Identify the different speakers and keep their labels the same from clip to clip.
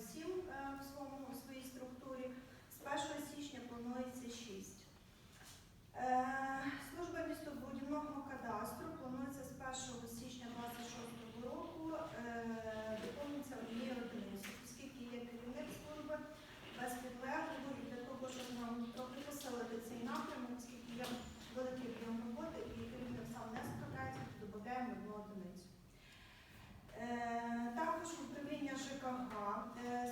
Speaker 1: 7 е, в своєму, в своїй структурі. З 1 січня планується 6. Е, Служба містобудівного кадастру планується з 1 січня 26 року. Е,
Speaker 2: 好，嗯。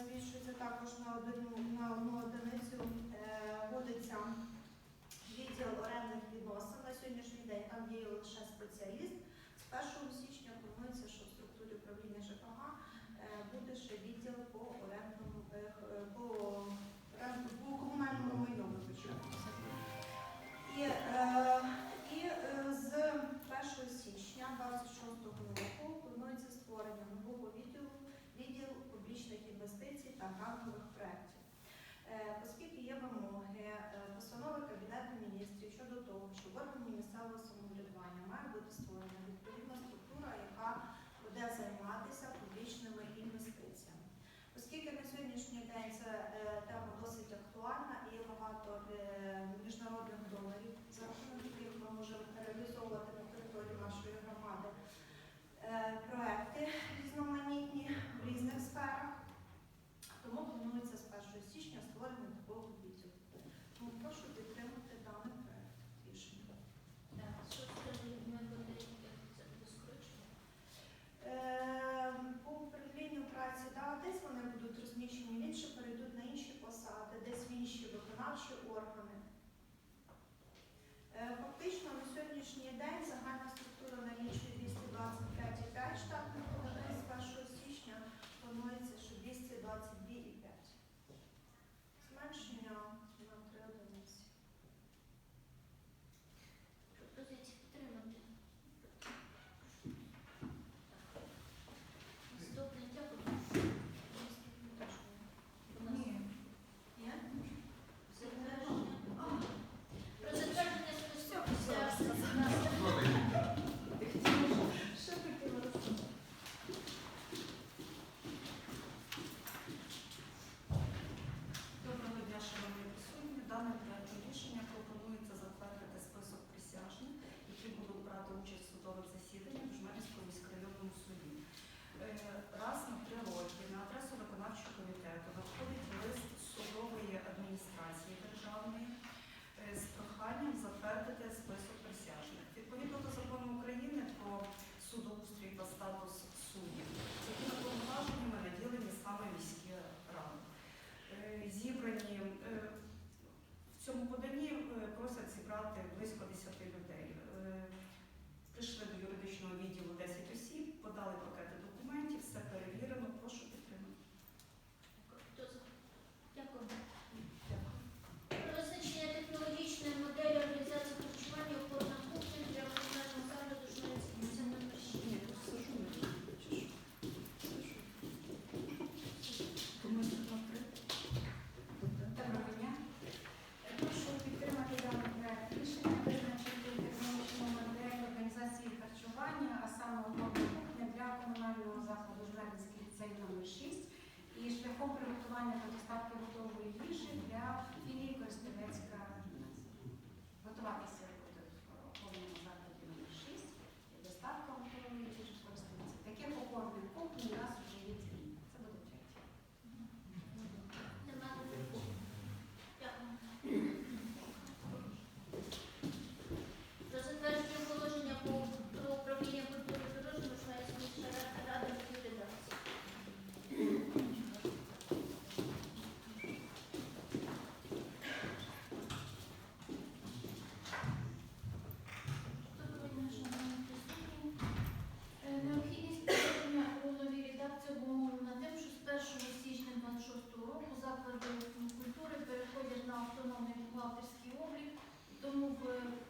Speaker 2: move uh,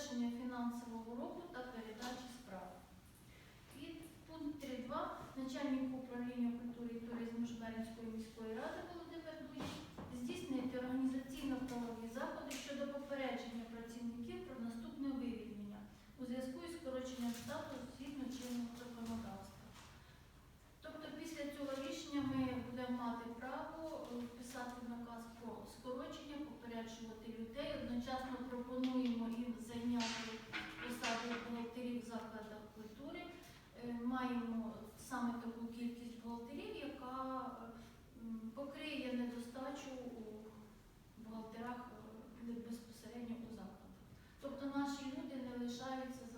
Speaker 2: завершення фінансового року та передачі справ. Пункт 3.2 начальник управління культури і туризму Жмеринської міської ради Володимир Дуч здійснити організаційно-правові заходи щодо попередження працівників про наступне вивільнення у зв'язку із скороченням штату згідно чинного законодавства. Тобто після цього рішення ми будемо мати право писати наказ про скорочення, попереджувати людей, одночасно пропонувати. культури е, маємо саме таку кількість бухгалтерів, яка е, покриє недостачу у бухгалтерах е, безпосередньо у закладах. Тобто наші люди не лишаються.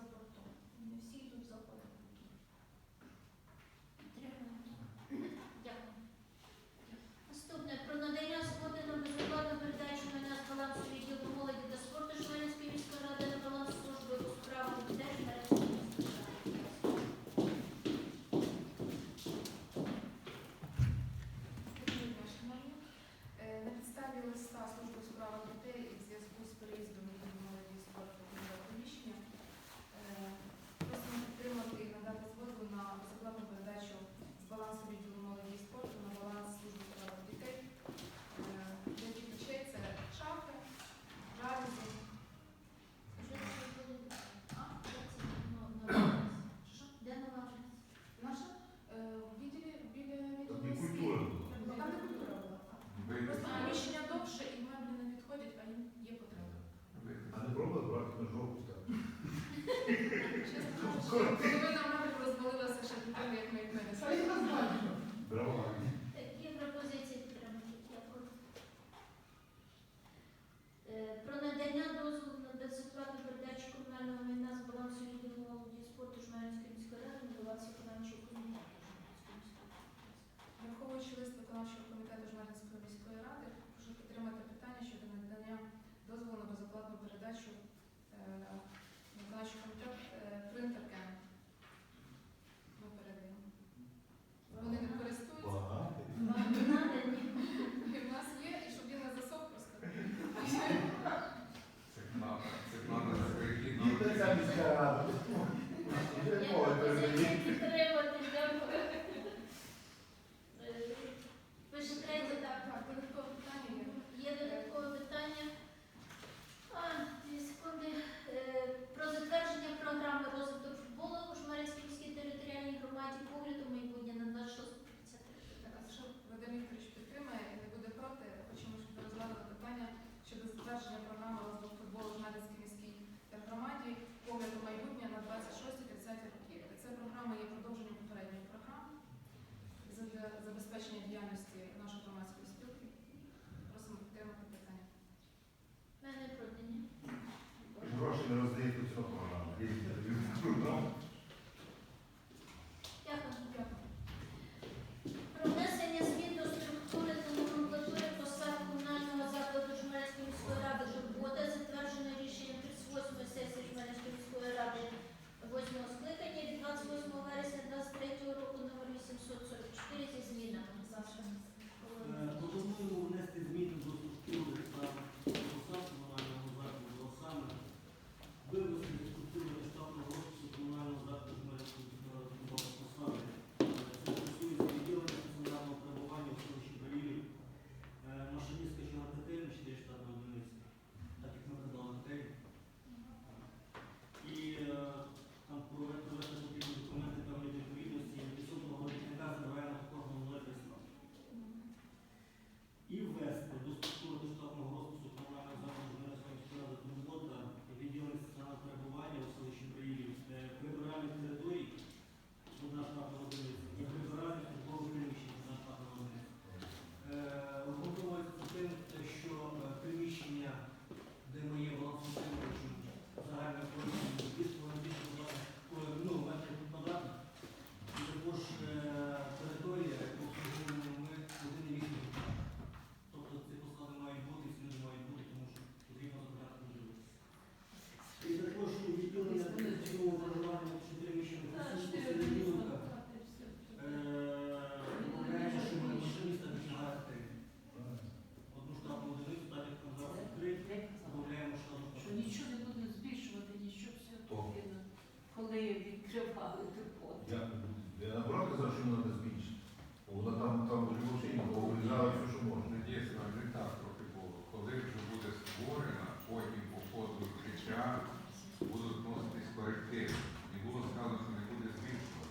Speaker 3: буду
Speaker 4: вносити корективи. Не було сказано,
Speaker 3: що не
Speaker 4: буде
Speaker 3: змінюватися.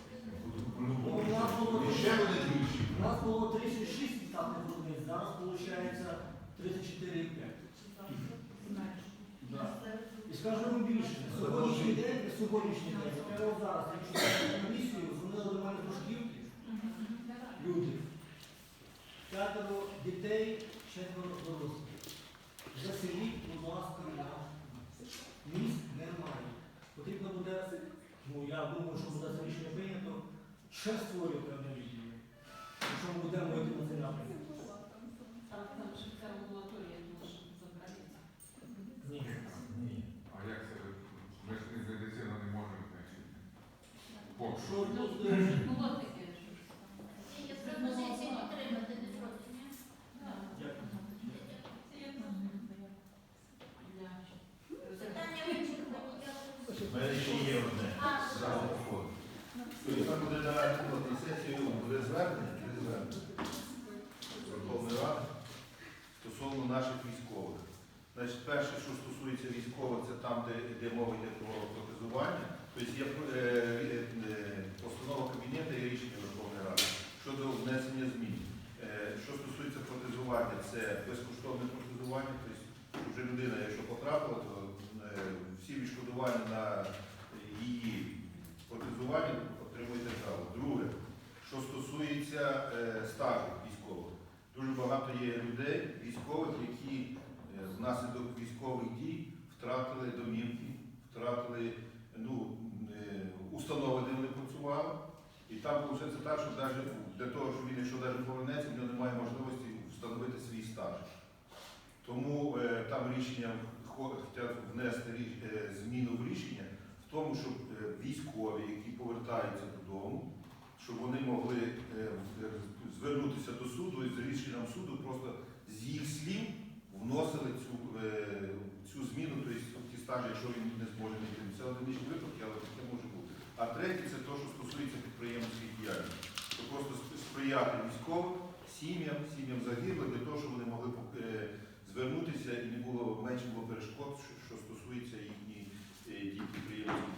Speaker 3: У нас
Speaker 4: було 36
Speaker 5: штатних зараз виходить 34,5. І скажемо більше, сьогоднішній сьогоднішній день, зараз, якщо комісію, до мене з люди, п'ятеро дітей, ще дорослих. За 20. Ну, я думаю, що буде це рішення прийнято. Ще створює певне відділення. Якщо ми будемо
Speaker 6: Тобто, буде на наступній сесії буде звернення, буде звернення Верховної Ради стосовно наших військових. Значить, перше, що стосується військових, це там, де, де мова йде про протезування. Тобто є е, е, е, постанова Кабінету і рішення Верховної Ради щодо внесення змін. Що стосується протезування, це безкоштовне протезування. Тобто, вже людина, якщо потрапила, то всі відшкодування на її протезування отримує держава. Друге, що стосується е, стажу військових, дуже багато є людей, військових, які е, внаслідок військових дій втратили домівки, втратили ну, е, установи, де вони працювали. І там виходить так, що навіть для того, щоб він, якщо навіть повернеться, в нього немає можливості встановити свій стаж. Тому е, там рішення хо- хочуть внести е, зміну в рішення тому, щоб е, військові, які повертаються додому, щоб вони могли е, звернутися до суду і з рішенням суду просто з їх слів вносили цю, е, цю зміну, тобто ті стажі, якщо він не зможе знайти. Це одиничні випадки, але таке може бути. А третє це те, що стосується підприємницької діяльності. Що просто сприяти військовим, сім'ям, сім'ям загиблих для того, щоб вони могли звернутися і не було менше перешкод, що, стосується їхньої е,